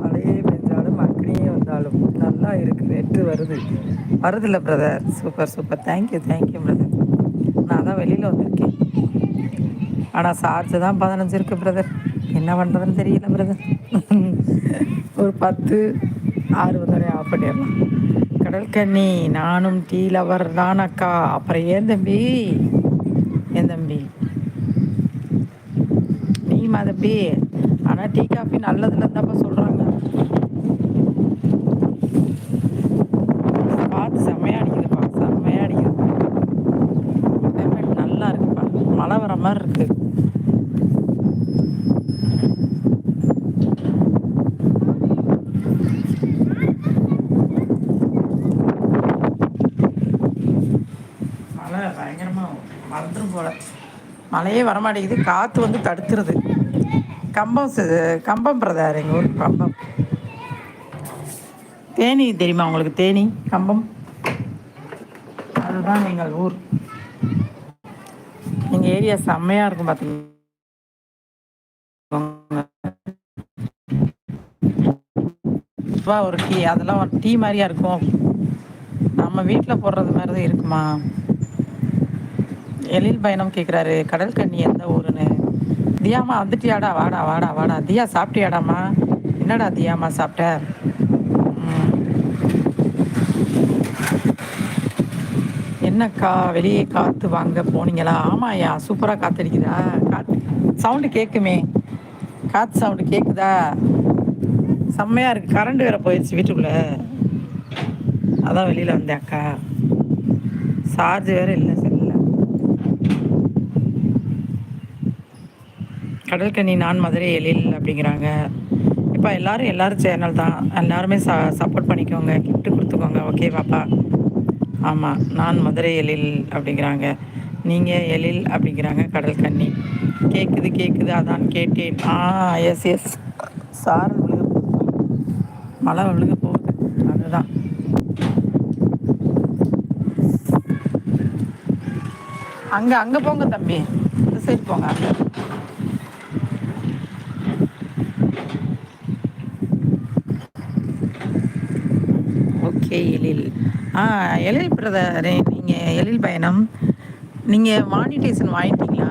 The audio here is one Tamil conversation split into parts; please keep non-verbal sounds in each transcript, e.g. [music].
மழையே பெஞ்சாலும் அக்னியே வந்தாலும் நல்லா இருக்கு. நெட்டு வருது. வருதில்ல brother super super thank you thank you brother நான் தான் வெளியில் வந்திருக்கேன். ஆனால் சார்ஜ் தான் பதினஞ்சு இருக்குது பிரதர் என்ன பண்ணுறதுன்னு தெரியல பிரதர் ஒரு பத்து ஆறு வந்தாலே ஆஃப் பண்ணிடலாம். கடல் கண்ணி நானும் டீ லவர் தான் அக்கா. அப்புறம் ஏன் தம்பி? ஏன் தம்பி? நீமா தம்பி. நல்லதுல தான்ப்பா சொல்கிறாங்க பார்த்து செம்மையாக அடிக்குதுப்பா செம்மையாக அடிக்குது. Climate நல்லா இருக்குப்பா. மழை வர மாதிரி இருக்குது மழை பயங்கரமாக மறந்துடும் போல. மழையே வரமாட்டேங்குது. காற்று வந்து தடுத்துருது. கம்பம் கம்பம் பிரதார் எங்கள் ஊர் கம்பம். தேனி தெரியுமா உங்களுக்கு? தேனி கம்பம்? அதுதான் எங்கள் ஊர். எங்கள் ஏரியா செம்மையாக இருக்கும் பார்த்துக்கோங்க ரூபா ஒரு டீ. அதெல்லாம் ஒரு டீ மாதிரியா இருக்கும். நம்ம வீட்டில் போடுறது மாதிரி தான் இருக்குமா? எழில் பயணம் கேட்குறாரு கடல் கண்ணி எந்த ஊருன்னு. தியாமா வந்துட்டியாடா வாடா வாடா வாடா. தியா சாப்பிட்டியாடாமா என்னடா தியாமா சாப்பிட்ட? என்னக்கா வெளியே காற்று வாங்க போனீங்களா? ஆமாய்யா சூப்பராக காற்றடிக்குதா காற்று சவுண்டு கேட்குமே காற்று சவுண்டு கேட்குதா செம்மையாக இருக்குது கரண்ட் வேற போயிடுச்சு வீட்டுக்குள்ளே. அதான் வெளியில் வந்தேன் அக்கா. சார்ஜ் வேற இல்லை. செல்லில் நான் மதுரை எழில் அப்படிங்கிறாங்க. இப்போ எல்லாரும் எல்லாரும் சேனல் தான். எல்லாருமே ச சப்போர்ட் பண்ணிக்கோங்க. கிஃப்ட் கொடுத்துக்கோங்க. ஓகே பாப்பா? ஆமாம் நான் மதுரை எழில் அப்படிங்கிறாங்க. நீங்கள் எழில் அப்படிங்கிறாங்க கடல் கண்ணி. கேட்குது கேட்குது அதான் கேட்டேன். ஆ எஸ் எஸ் சார் விழுக மழை விழுக போகுது. அதுதான். அங்கே அங்கே போங்க தம்பி. இந்த சைடு போங்க அங்கே ஓகே எழில். ஆ எழில் பிரதர் நீங்கள் எழில் பயணம். நீங்கள் மானிட்டேஷன் வாங்கிட்டீங்களா?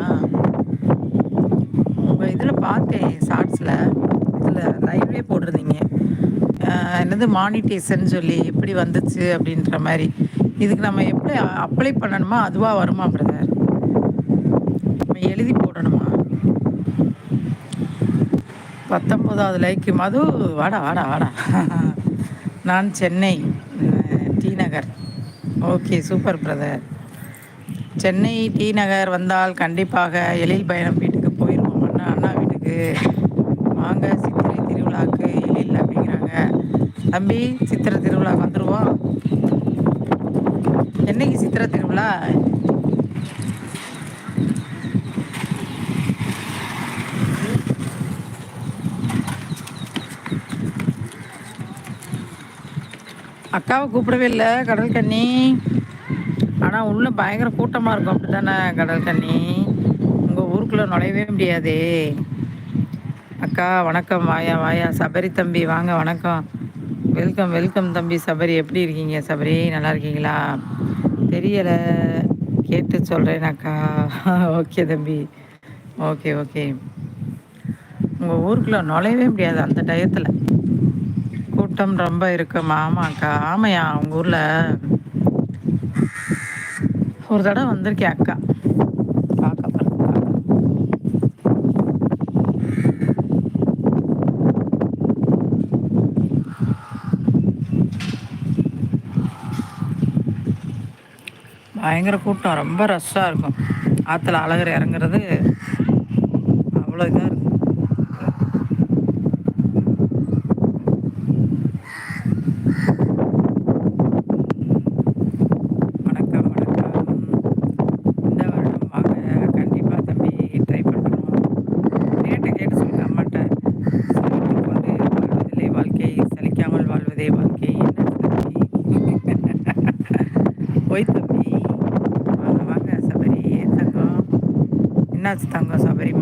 உங்கள் இதில் பார்த்தேன் ஷார்ட்ஸில் இதில் லைவ்லேயே போட்டிருந்தீங்க. என்னது மானிட்டேஷன் சொல்லி எப்படி வந்துச்சு அப்படின்ற மாதிரி. இதுக்கு நம்ம எப்படி அப்ளை பண்ணணுமா? அதுவாக வருமா பிரதர் நம்ம எழுதி போடணுமா? பத்தொம்போதாவது லைக்கு மது வாடா வாடா வாடா. நான் Chennai. Nagar. Okay super brother. Chennai T Nagar வந்தால் கண்டிப்பாக எழில் பயணம் வீட்டுக்கு போயிடுவோம் அண்ணா அண்ணா வீட்டுக்கு. வாங்க சித்திரை திருவிழாக்கு எழில் அப்படிங்கிறாங்க. தம்பி சித்திரை திருவிழா வந்துடுவோம் என்னைக்கு சித்திரை திருவிழா? அக்காவை கூப்பிடவே இல்லை கடல் கண்ணி. ஆனால் உள்ள பயங்கர கூட்டமாக இருக்கும் அப்படி தானே கடல் கண்ணி? உங்கள் ஊருக்குள்ளே நுழையவே முடியாதே. அக்கா வணக்கம் வாயா வாயா. சபரி தம்பி வாங்க வணக்கம். வெல்கம் வெல்கம் தம்பி சபரி. எப்படி இருக்கீங்க சபரி? நல்லா இருக்கீங்களா? தெரியலை. கேட்டு சொல்கிறேன் அக்கா. ஓகே தம்பி. Okay okay. உங்கள் ஊருக்குள்ளே நுழையவே முடியாது அந்த டயத்தில். கூட்டம் ரொம்ப இருக்கும் ஆமாக்கா ஆமையா உங்கள் ஊரில்? ஒரு தடவை வந்திருக்கேன் அக்கா. பயங்கர கூட்டம் ரொம்ப ரஷ்ஷாக இருக்கும். ஆற்றுல அழகர் இறங்குறது அவ்வளோ இதாக இருக்கும் வணக்கம் வணக்கம் இந்த வருடம் வாங்க கண்டிப்பாக தம்பி ட்ரை பண்ணுறோம் ரேட்டை கேட்டு சொல்லுங்க அம்மாட்ட சலித்து கொண்டு வாழ்வதில்லை வாழ்க்கை சலிக்காமல் வாழ்க்கை என்ன [laughs] போய் தம்பி. வாங்க வாங்க சபரி. ஏன் தங்கம் என்னாச்சு தங்கம் சபரிமா?